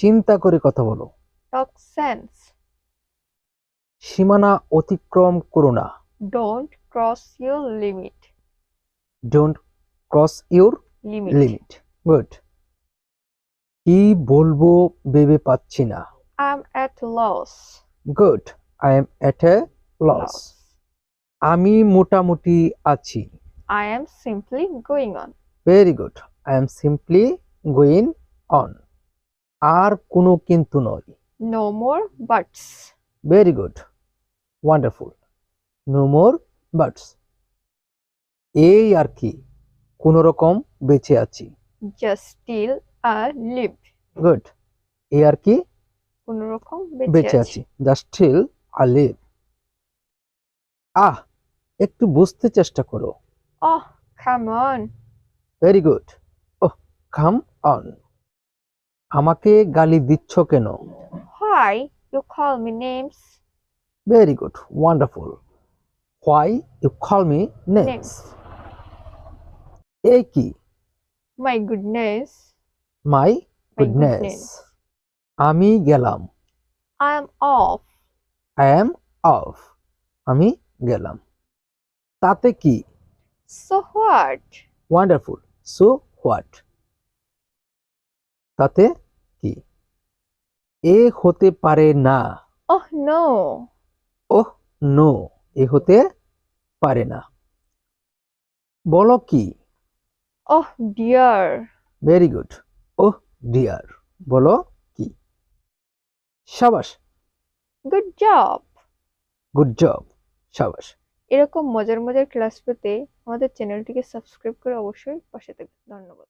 চিন্তা করে কথা বলো। Talk sense. সীমানা অতিক্রম করো না। Don't cross your limit. Don't cross your. Limit good কি বলব ভেবে পাচ্ছি না। I am at loss good I am at a loss আমি মোটামুটি আছি। I am simply going on. Very good I am simply going on আর কোনো কিন্তু নয়। No more buts. Very good wonderful no more buts এই আর কি? কোনো রকম বেঁচে আছি। Just still I live. Good এই আর কি? কোনো রকম বেঁচে আছি। জাস্ট টিল আই লিভ আহ একটু বুঝতে চেষ্টা করো। Oh, come on. Very good oh come on আমাকে গালি দিচ্ছ কেন Why you call me names? Very good wonderful why you call me names Names. এই কি My goodness. My goodness goodness. আমি গেলাম I am off. I am off আমি গেলাম তাতে কি So what? Wonderful so what তাতে কি? এ হতে পারে না। Oh no. ওহ নো এ হতে পারে না। বলো কি? Oh dear. Very good. ওহ ডিয়ার। বলো কি? সাবাস। Good job. গুড জব সাবাস। এরকম মজার মজার ক্লাস পেতে আমাদের চ্যানেলটিকে সাবস্ক্রাইব করে অবশ্যই পাশে থাকবেন। ধন্যবাদ।